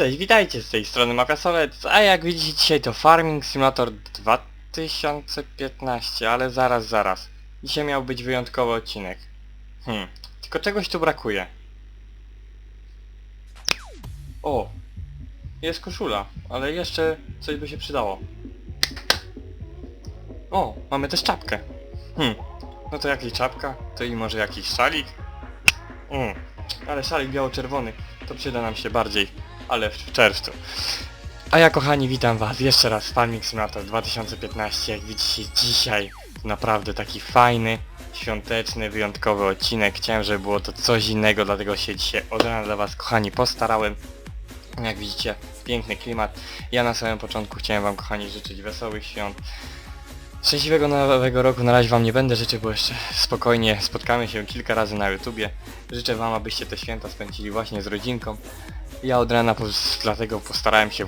Cześć, witajcie z tej strony Makasolec, a jak widzicie dzisiaj to Farming Simulator 2015, ale zaraz, zaraz. Dzisiaj miał być wyjątkowy odcinek. Hmm, tylko czegoś tu brakuje. O, jest koszula, ale jeszcze coś by się przydało. O, mamy też czapkę. Hmm, no to jakaś czapka, to i może jakiś szalik? Mm, ale szalik biało-czerwony, to przyda nam się bardziej, ale w czerwcu. A ja kochani witam was jeszcze raz w Farming Simulator 2015. Jak widzicie dzisiaj naprawdę taki fajny, świąteczny, wyjątkowy odcinek. Chciałem, żeby było to coś innego, dlatego się dzisiaj od rana dla was kochani postarałem. Jak widzicie, piękny klimat. Ja na samym początku chciałem wam kochani życzyć wesołych świąt. Szczęśliwego nowego roku na razie wam nie będę życzył, bo jeszcze spokojnie spotkamy się kilka razy na YouTubie. Życzę wam, abyście te święta spędzili właśnie z rodzinką. Ja od rana po, dlatego postarałem się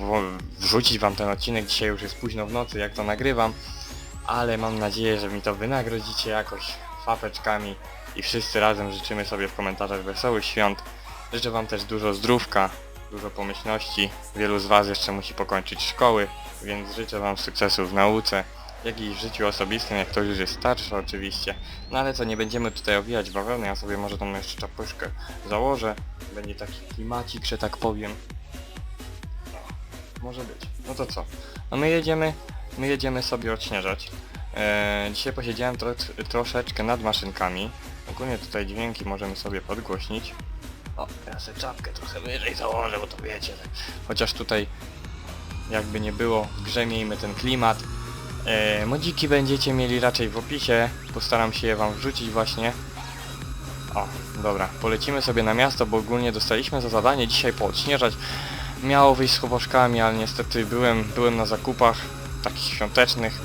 wrzucić wam ten odcinek. Dzisiaj już jest późno w nocy, jak to nagrywam. Ale mam nadzieję, że mi to wynagrodzicie jakoś fapeczkami i wszyscy razem życzymy sobie w komentarzach wesołych świąt. Życzę wam też dużo zdrówka, dużo pomyślności. Wielu z was jeszcze musi pokończyć szkoły, więc życzę wam sukcesów w nauce, jak i w życiu osobistym, jak ktoś już jest starszy oczywiście. No ale co, nie będziemy tutaj owijać bawełny, ja sobie może tą jeszcze czapeczkę założę. Będzie taki klimacik, że tak powiem. No, może być. No to co? No my jedziemy, my jedziemy sobie odśnieżać. Eee, dzisiaj posiedziałem tro, troszeczkę nad maszynkami. Ogólnie tutaj dźwięki możemy sobie podgłośnić. O, ja sobie czapkę trochę wyżej założę, bo to wiecie. tak. Chociaż tutaj jakby nie było, w grze miejmy ten klimat. E, modziki będziecie mieli raczej w opisie, postaram się je wam wrzucić właśnie. O, dobra, polecimy sobie na miasto, bo ogólnie dostaliśmy za zadanie dzisiaj poodśnieżać. Miało wyjść z chowoszkami, ale niestety byłem, byłem na zakupach takich świątecznych.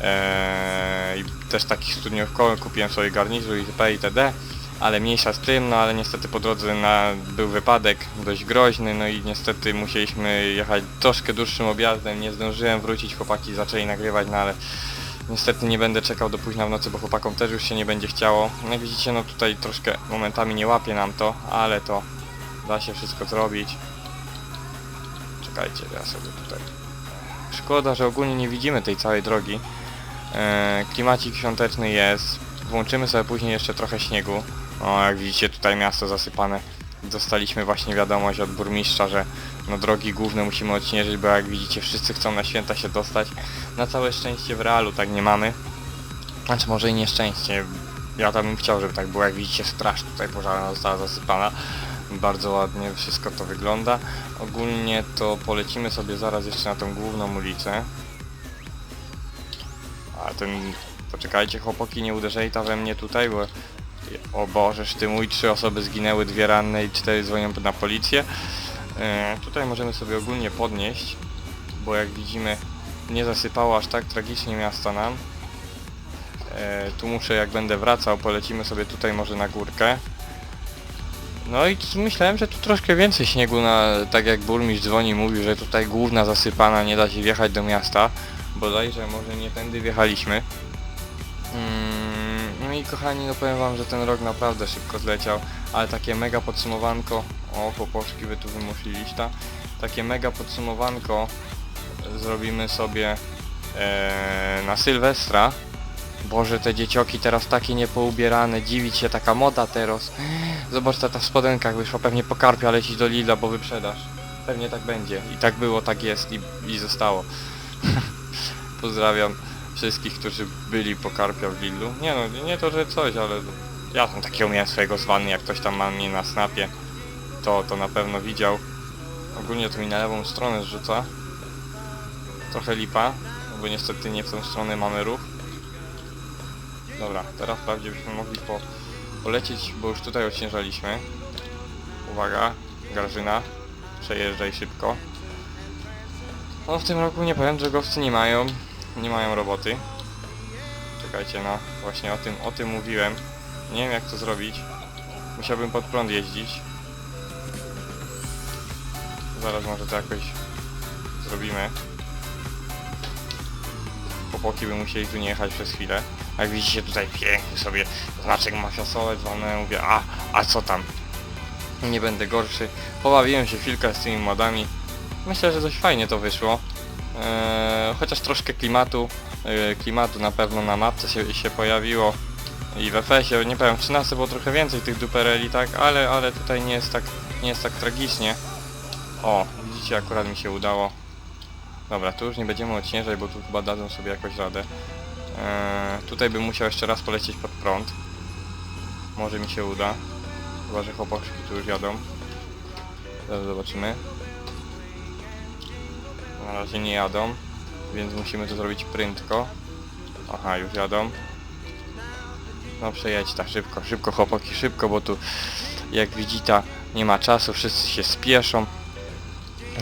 Eee, i też takich studniówkowych, kupiłem sobie garnitur itp. itd. Ale mniejsza z tym, no ale niestety po drodze na, był wypadek dość groźny, no i niestety musieliśmy jechać troszkę dłuższym objazdem, nie zdążyłem wrócić, chłopaki zaczęli nagrywać, no ale niestety nie będę czekał do późna w nocy, bo chłopakom też już się nie będzie chciało. No jak widzicie, no tutaj troszkę momentami nie łapie nam to, ale to da się wszystko zrobić. Czekajcie, ja sobie tutaj... Szkoda, że ogólnie nie widzimy tej całej drogi. Eee, klimacik świąteczny jest. Włączymy sobie później jeszcze trochę śniegu. O, jak widzicie tutaj miasto zasypane. Dostaliśmy właśnie wiadomość od burmistrza, że no drogi główne musimy odśnieżyć, bo jak widzicie wszyscy chcą na święta się dostać. Na całe szczęście w realu tak nie mamy. Znaczy może i nieszczęście. Ja tam bym chciał, żeby tak było. Jak widzicie straż tutaj pożarna została zasypana. Bardzo ładnie wszystko to wygląda. Ogólnie to polecimy sobie zaraz jeszcze na tą główną ulicę. A ten... Poczekajcie chłopaki, nie uderzaj ta we mnie tutaj, bo... O Bożeż ty mój, trzy osoby zginęły, dwie ranne i cztery dzwonią na policję. E, tutaj możemy sobie ogólnie podnieść, bo jak widzimy nie zasypało aż tak tragicznie miasta nam. E, tu muszę jak będę wracał, polecimy sobie tutaj może na górkę. No i myślałem, że tu troszkę więcej śniegu na, tak jak burmistrz dzwoni mówił, że tutaj główna zasypana, nie da się wjechać do miasta. Bodajże może nie tędy wjechaliśmy. Mm, no i kochani, no powiem wam, że ten rok naprawdę szybko zleciał, ale takie mega podsumowanko, o chłopoczki wy tu wymusili lista, takie mega podsumowanko zrobimy sobie e, na Sylwestra. Boże, te dziecioki teraz takie niepoubierane, dziwić się, taka moda teraz. Zobacz, ta w spodenkach wyszła, pewnie po karpia lecić do Lidla, bo wyprzedasz. Pewnie tak będzie. I tak było, tak jest i, i zostało. Pozdrawiam wszystkich, którzy byli po karpia w Lidlu. Nie no, nie to, że coś, ale ja tam takiego miałem swojego z wanny, jak ktoś tam ma mnie na snapie, to, to na pewno widział. Ogólnie to mi na lewą stronę zrzuca. Trochę lipa, bo niestety nie w tą stronę mamy ruch. Dobra, teraz wprawdzie byśmy mogli po, polecieć, bo już tutaj odciężaliśmy. Uwaga, Grażyna, przejeżdżaj szybko. No w tym roku nie powiem, drogowcy nie mają, nie mają roboty. Czekajcie, no właśnie o tym, o tym mówiłem. Nie wiem jak to zrobić. Musiałbym pod prąd jeździć. Zaraz może to jakoś zrobimy. Chłopaki by musieli tu nie jechać przez chwilę. Jak widzicie tutaj piękny sobie znaczek mafia solec, one mówię, a, a co tam? Nie będę gorszy. Pobawiłem się chwilkę z tymi modami. Myślę, że dość fajnie to wyszło. Eee, chociaż troszkę klimatu, eee, klimatu na pewno na mapce się, się pojawiło. I w FS-ie, nie powiem, w 13 było trochę więcej tych dupereli, tak, ale, ale tutaj nie jest tak, nie jest tak tragicznie. O, widzicie, akurat mi się udało. Dobra, tu już nie będziemy odśnieżać, bo tu chyba dadzą sobie jakoś radę. Eee, tutaj bym musiał jeszcze raz polecieć pod prąd. Może mi się uda. Chyba, że chłopaki tu już jadą. Zaraz zobaczymy. Na razie nie jadą, więc musimy to zrobić prędko. Aha, już jadą. No przejedź tak szybko, szybko chłopaki, szybko, bo tu jak widzicie nie ma czasu, wszyscy się spieszą.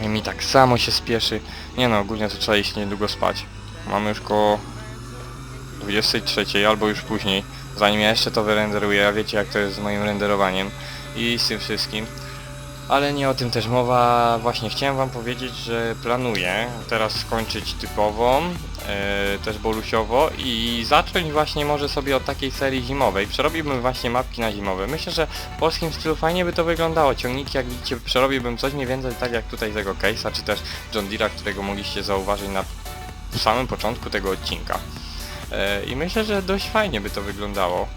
Mi tak samo się spieszy. Nie no, ogólnie to trzeba iść niedługo spać. Mamy już koło 23 albo już później, zanim ja jeszcze to wyrenderuję, a wiecie jak to jest z moim renderowaniem i z tym wszystkim. Ale nie o tym też mowa, właśnie chciałem wam powiedzieć, że planuję teraz skończyć typową, e, też bolusiowo i zacząć właśnie może sobie od takiej serii zimowej. Przerobiłbym właśnie mapki na zimowe. Myślę, że w polskim stylu fajnie by to wyglądało. Ciągniki jak widzicie przerobiłbym coś mniej więcej tak jak tutaj tego case'a, czy też John Deere'a, którego mogliście zauważyć na samym początku tego odcinka. E, I myślę, że dość fajnie by to wyglądało.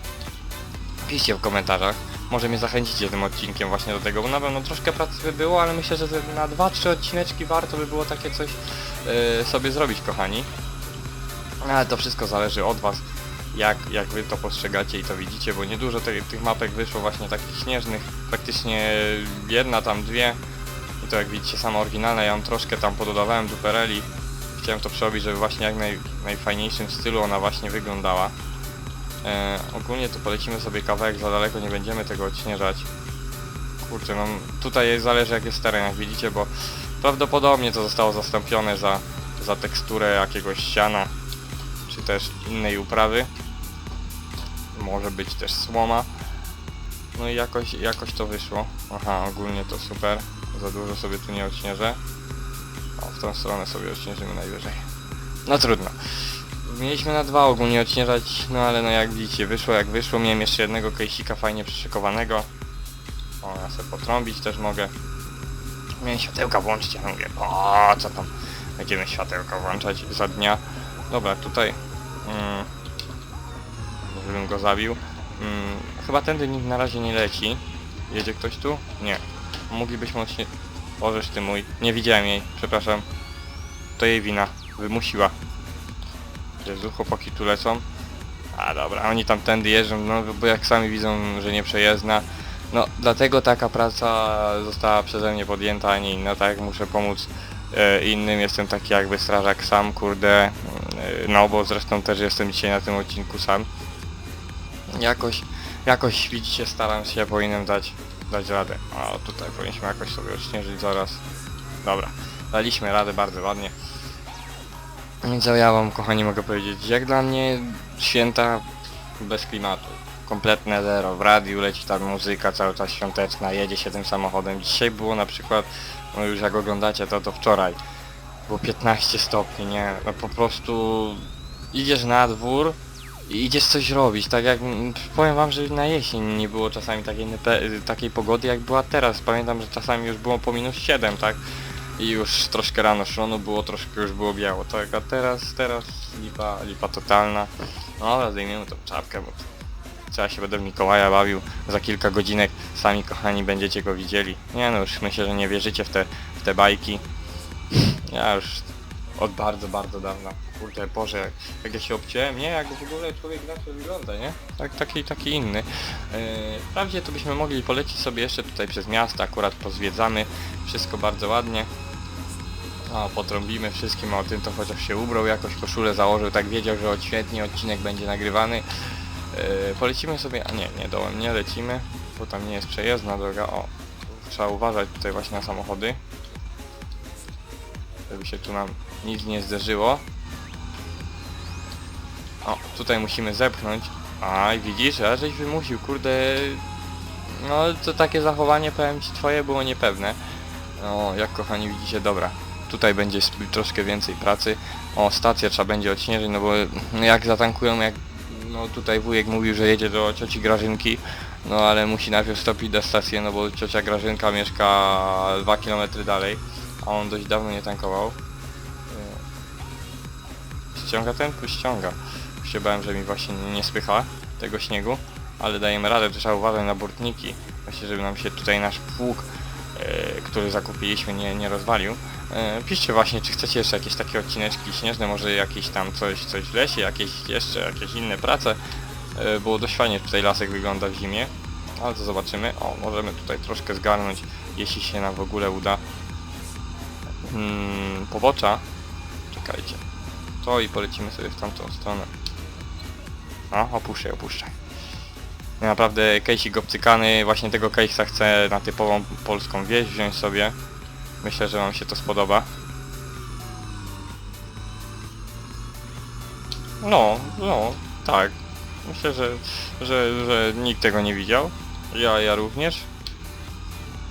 Piszcie w komentarzach. Może mnie zachęcicie tym odcinkiem właśnie do tego, bo na pewno troszkę pracy by było, ale myślę, że na 2-3 odcineczki warto by było takie coś e, sobie zrobić, kochani. Ale to wszystko zależy od was, jak, jak wy to postrzegacie i to widzicie, bo niedużo te, tych mapek wyszło właśnie takich śnieżnych, praktycznie jedna tam, dwie. I to jak widzicie sama oryginalna, ja ją troszkę tam pododawałem dupereli. Chciałem to przerobić, żeby właśnie jak naj, najfajniejszym stylu ona właśnie wyglądała. E, ogólnie to polecimy sobie kawałek za daleko, nie będziemy tego odśnieżać. Kurczę, no tutaj zależy jak jest teren, jak widzicie, bo prawdopodobnie to zostało zastąpione za, za teksturę jakiegoś ściana, czy też innej uprawy. Może być też słoma. No i jakoś, jakoś to wyszło. Aha, ogólnie to super. Za dużo sobie tu nie odśnieżę. O, w tą stronę sobie odśnieżymy najwyżej. No trudno. Mieliśmy na dwa ogólnie odśnieżać, no ale no jak widzicie, wyszło jak wyszło. Miałem jeszcze jednego kejsika fajnie przyszykowanego. O, ja sobie potrąbić też mogę. Miałem światełka włączcie, no mówię, po co tam będziemy światełka włączać za dnia. Dobra, tutaj... Mm, żebym go zabił. Mm, chyba tędy nikt na razie nie leci. Jedzie ktoś tu? Nie. Moglibyśmy odśnie... Orzesz ty mój. Nie widziałem jej, przepraszam. To jej wina. Wymusiła. Jezu, chłopaki tu lecą. A dobra, oni tam tędy jeżdżą, no bo jak sami widzą, że nie przejezdna. No dlatego taka praca została przeze mnie podjęta, a nie inna, tak muszę pomóc e, innym, jestem taki jakby strażak sam, kurde, e, no bo zresztą też jestem dzisiaj na tym odcinku sam. Jakoś, jakoś widzicie, staram się, powinienem dać, dać radę. A tutaj powinniśmy jakoś sobie odśnieżyć zaraz. Dobra, daliśmy radę bardzo ładnie. Więc co ja wam kochani mogę powiedzieć, jak dla mnie święta bez klimatu. Kompletne zero. W radiu leci ta muzyka cały czas świąteczna, jedzie się tym samochodem. Dzisiaj było na przykład, no już jak oglądacie to, to wczoraj. Było 15 stopni, nie? No po prostu idziesz na dwór i idziesz coś robić, tak jak powiem wam, że na jesień nie było czasami takiej, takiej pogody jak była teraz. Pamiętam, że czasami już było po minus 7, tak? I już troszkę rano szło, no było troszkę już było biało, tak, a teraz, teraz lipa, lipa totalna. No dobra, zdejmiemy tą czapkę, bo ja się będę w Mikołaja bawił za kilka godzinek, sami kochani będziecie go widzieli. Nie no, już myślę, że nie wierzycie w te, w te bajki. Ja już od bardzo, bardzo dawna. Kurde, Boże, jak, jak ja się obciąłem, nie? Jak w ogóle człowiek zawsze wygląda, nie? Tak, taki, taki inny. Yy, wprawdzie to byśmy mogli polecić sobie jeszcze tutaj przez miasto, akurat pozwiedzamy. Wszystko bardzo ładnie. O, potrąbimy wszystkim o tym, to chociaż się ubrał, jakoś koszulę założył, tak wiedział, że odświetnie odcinek będzie nagrywany. Yy, polecimy sobie, a nie, nie dołem nie lecimy, bo tam nie jest przejezdna droga, o. Trzeba uważać tutaj właśnie na samochody. Żeby się tu nam nic nie zderzyło. O, tutaj musimy zepchnąć. Aj, widzisz, a żeś wymusił, kurde. No, to takie zachowanie, powiem ci, twoje było niepewne. No, jak kochani widzicie, dobra. Tutaj będzie troszkę więcej pracy. O, stację trzeba będzie odśnieżyć, no bo no jak zatankują, jak no tutaj wujek mówił, że jedzie do cioci Grażynki, No ale musi najpierw stopić do stacji, no bo ciocia Grażynka mieszka 2 km dalej, a on dość dawno nie tankował. Yy, Ściąga ten? Ściąga. Się bałem, że mi właśnie nie, spycha tego śniegu, ale dajemy radę, trzeba uważać na burtniki. Właśnie, żeby nam się tutaj nasz pług, yy, który zakupiliśmy, nie, nie rozwalił. Yy, piszcie właśnie, czy chcecie jeszcze jakieś takie odcineczki śnieżne, może jakieś tam coś, coś w lesie, jakieś jeszcze, jakieś inne prace. Yy, Było dość fajnie tutaj lasek wygląda w zimie, ale to zobaczymy. O, możemy tutaj troszkę zgarnąć, jeśli się nam w ogóle uda. Hmm, pobocza. Czekajcie. To i polecimy sobie w tamtą stronę. No, opuszczaj, opuszczaj. Naprawdę case'ik obcykany, właśnie tego case'a chcę na typową polską wieś wziąć sobie. Myślę, że wam się to spodoba. No, no, tak. Myślę, że, że, że nikt tego nie widział. Ja, ja również.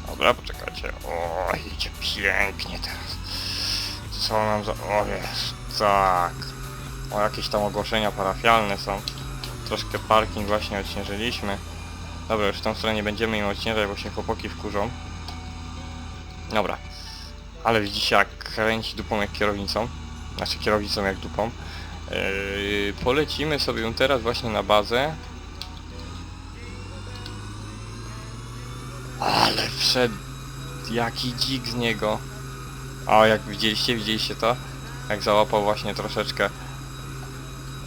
Dobra, poczekajcie. O, idzie pięknie teraz. Co nam za... O tak. O, jakieś tam ogłoszenia parafialne są. Troszkę parking właśnie odśnieżyliśmy. Dobra, już w tą stronę nie będziemy im odśnieżać, bo się chłopaki wkurzą. Dobra. Ale widzicie jak kręci dupą jak kierownicą. Znaczy kierownicą jak dupą. Yy, polecimy sobie teraz właśnie na bazę. Ale wszedł jaki dzik z niego. A jak widzieliście, widzieliście to? Jak załapał właśnie troszeczkę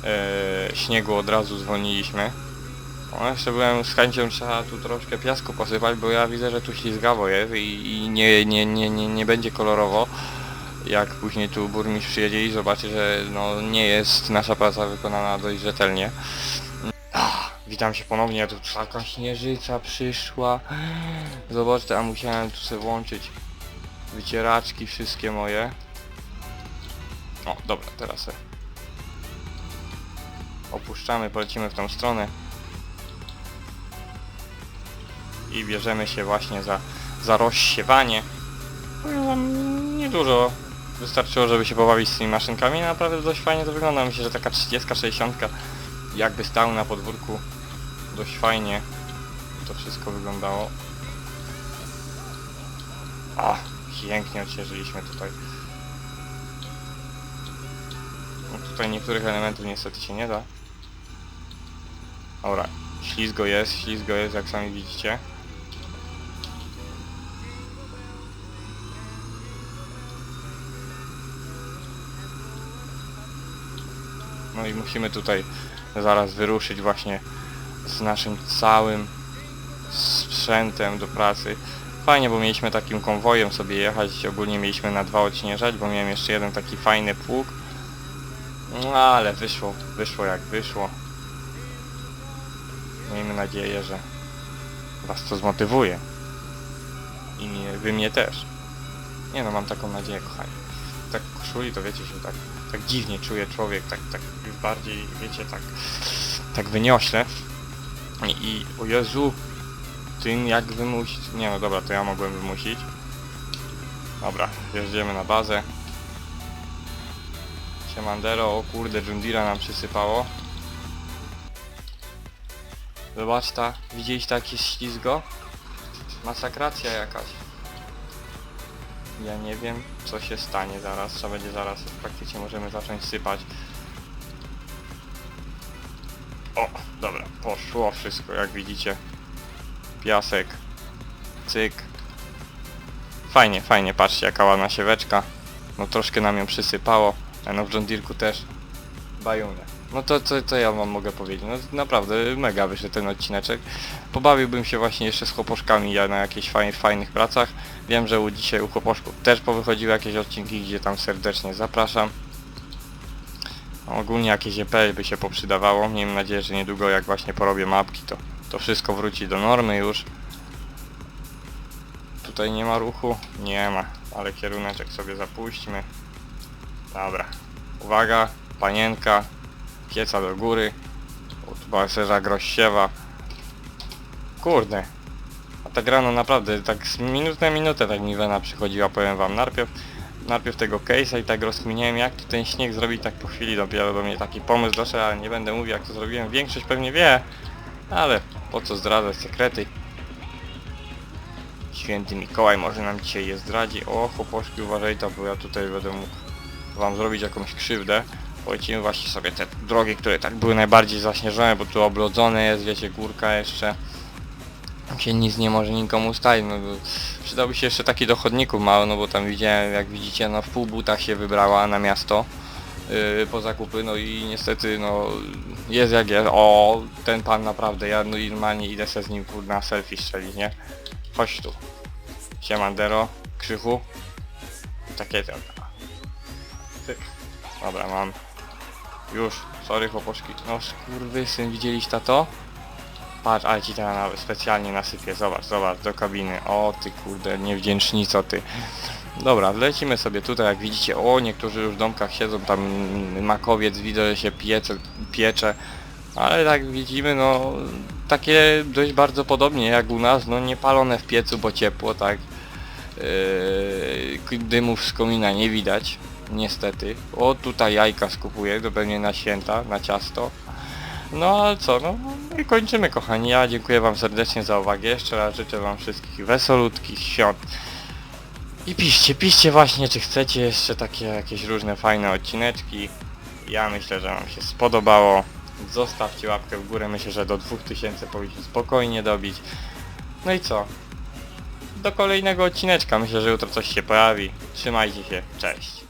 yy, śniegu od razu zwolniliśmy. No, jeszcze byłem z chęcią trzeba tu troszkę piasku posypać, bo ja widzę, że tu ślizgawo jest i, i nie, nie, nie, nie, nie będzie kolorowo. Jak później tu burmistrz przyjedzie i zobaczy, że no, nie jest nasza praca wykonana dość rzetelnie. Ach, witam się ponownie, tu taka śnieżyca przyszła. Zobaczcie, a musiałem tu sobie włączyć wycieraczki wszystkie moje. O, dobra, teraz. Opuszczamy, polecimy w tą stronę. I bierzemy się właśnie za, za rozsiewanie. Powiem wam, niedużo wystarczyło, żeby się pobawić z tymi maszynkami. Naprawdę dość fajnie to wygląda. Myślę, że taka 30-60 jakby stał na podwórku dość fajnie to wszystko wyglądało. A, pięknie odśnieżyliśmy tutaj. No tutaj niektórych elementów niestety się nie da. Dobra, ślizgo jest, ślizgo jest jak sami widzicie. Musimy tutaj zaraz wyruszyć właśnie z naszym całym sprzętem do pracy. Fajnie, bo mieliśmy takim konwojem sobie jechać, ogólnie mieliśmy na dwa odśnieżać, bo miałem jeszcze jeden taki fajny pług. No ale wyszło, wyszło jak wyszło. Miejmy nadzieję, że was to zmotywuje. I wy mnie też. Nie no, mam taką nadzieję, kochani. Tak koszuli to wiecie, się tak, tak dziwnie czuje człowiek, tak, tak bardziej, wiecie, tak, tak wyniośle. I, i o Jezu, tym jak wymusić? Nie no dobra, to ja mogłem wymusić. Dobra, jeździemy na bazę. Siemandero, o kurde, Jundira nam przysypało. Zobacz ta, widzieliście takie ślizgo? Masakracja jakaś. Ja nie wiem, co się stanie zaraz. Trzeba będzie zaraz, praktycznie możemy zacząć sypać. O, dobra, poszło wszystko, jak widzicie. Piasek, cyk. Fajnie, fajnie, patrzcie jaka ładna sieweczka. No troszkę nam ją przysypało, a no w John też. Bajunek. No to co, co ja wam mogę powiedzieć? No naprawdę mega wyszedł ten odcineczek. Pobawiłbym się właśnie jeszcze z chłoposzkami ja na jakichś fajnych, fajnych pracach. Wiem, że u dzisiaj u chłoposzków też powychodziły jakieś odcinki, gdzie tam serdecznie zapraszam. Ogólnie jakieś EP by się poprzydawało. Miejmy nadzieję, że niedługo jak właśnie porobię mapki, to, to wszystko wróci do normy już. Tutaj nie ma ruchu? Nie ma, ale kieruneczek sobie zapuśćmy. Dobra. Uwaga, panienka, pieca do góry. O, tu balcerza groźsiewa. Kurde. A tak rano naprawdę, tak z minut na minutę tak mi wena przychodziła, powiem wam. Najpierw, najpierw tego case'a i tak rozkminiałem jak tu ten śnieg zrobić, tak po chwili dopiero do mnie taki pomysł doszedł, ale nie będę mówił jak to zrobiłem. Większość pewnie wie, ale Po co zdradzać sekrety? Święty Mikołaj może nam dzisiaj je zdradzi. O, chłopoczki, uważaj to, bo ja tutaj będę mógł wam zrobić jakąś krzywdę. Polecimy właśnie sobie te drogi, które tak były najbardziej zaśnieżone, bo tu oblodzone jest, wiecie, górka jeszcze. Tam się nic nie może nikomu stać, no przydałby się jeszcze taki do chodników mały, no bo tam widziałem, jak widzicie, no w pół butach się wybrała na miasto yy, po zakupy, no i niestety, no jest jak jest. O, ten pan naprawdę, ja no normalnie idę se z nim na selfie strzelić, nie? Chodź tu. Siemandero, Krzychu. Takie. Tyk. Dobra, mam. Już, sorry chłopoczki. No skurwysyn, widzieliście to? Patrz, ale ci teraz nawet specjalnie nasypię, zobacz, zobacz, do kabiny. O ty kurde, niewdzięcznico ty. Dobra, lecimy sobie tutaj, jak widzicie, o, niektórzy już w domkach siedzą, tam makowiec widzę, że się piece, piecze, ale tak widzimy, no, takie dość bardzo podobnie jak u nas, no nie palone w piecu, bo ciepło, tak, yy, dymów z komina nie widać, niestety. O, tutaj jajka skupuję, to pewnie na święta, na ciasto. No ale co, no i kończymy kochani. Ja dziękuję wam serdecznie za uwagę. Jeszcze raz życzę wam wszystkich wesolutkich świąt. I piszcie, piszcie właśnie czy chcecie jeszcze takie jakieś różne fajne odcineczki. Ja myślę, że wam się spodobało. Zostawcie łapkę w górę, myślę, że do 2000 powinniśmy spokojnie dobić. No i co? Do kolejnego odcineczka, myślę, że jutro coś się pojawi. Trzymajcie się, cześć.